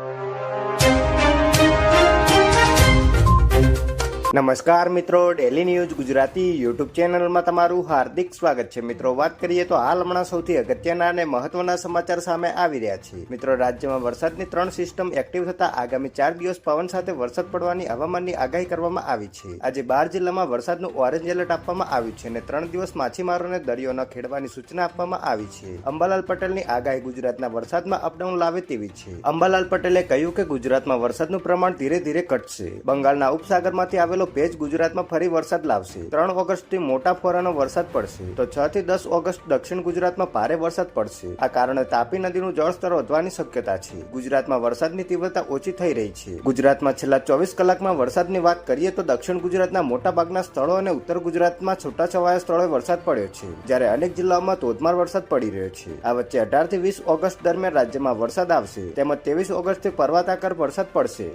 you. નમસ્કાર મિત્રો daily news Gujarati YouTube ચેનલમાં તમારું હાર્દિક સ્વાગત છે. મિત્રો, વાત કરીએ તો હાલ હમણાં સૌથી અગત્યના અને મહત્વના સમાચાર સામે આવી રહ્યા છે. મિત્રો, રાજ્યમાં વરસાદની ત્રણ સિસ્ટમ એક્ટિવ થતા આગામી ચાર દિવસ પવન સાથે વરસાદ પડવાની હવામાનની આગાહી કરવામાં આવી છે. આજે બાર જિલ્લામાં વરસાદનું ઓરેન્જ એલર્ટ આપવામાં આવ્યું છે અને ત્રણ દિવસ માછીમારોને દરિયો ન ખેડવાની સૂચના આપવામાં આવી છે. અંબાલાલ પટેલની આગાહી ગુજરાતના વરસાદમાં અપડાઉન લાવે તેવી છે. અંબાલાલ પટેલે કહ્યું કે ગુજરાતમાં વરસાદનું પ્રમાણ ધીરે ધીરે ઘટશે. બંગાળના ઉપસાગરમાંથી આવેલો ભેજ ગુજરાતમાં ફરી વરસાદ લાવશે. ત્રણ ઓગસ્ટથી મોટા ફોરાનો વરસાદ પડશે. તો છ થી દસ ઓગસ્ટ દક્ષિણ ગુજરાતમાં ભારે વરસાદ પડશે. આ કારણે તાપી નદીનું જળસ્તર વધવાની શક્યતા છે. ગુજરાતમાં વરસાદની તીવ્રતા ઓછી થઈ રહી છે. ગુજરાતમાં છેલ્લા ચોવીસ કલાકમાં વરસાદની વાત કરીએ તો દક્ષિણ ગુજરાતના મોટા ભાગના સ્થળો અને ઉત્તર ગુજરાતમાં છૂટાછવાયા સ્થળોએ વરસાદ પડ્યો છે. જ્યારે અનેક જિલ્લાઓમાં ધોધમાર વરસાદ પડી રહ્યો છે. આ વચ્ચે અઢારથી વીસ ઓગસ્ટ દરમિયાન રાજ્યમાં વરસાદ આવશે. તેમજ ત્રેવીસ ઓગસ્ટથી પર્વતાકાર વરસાદ પડશે.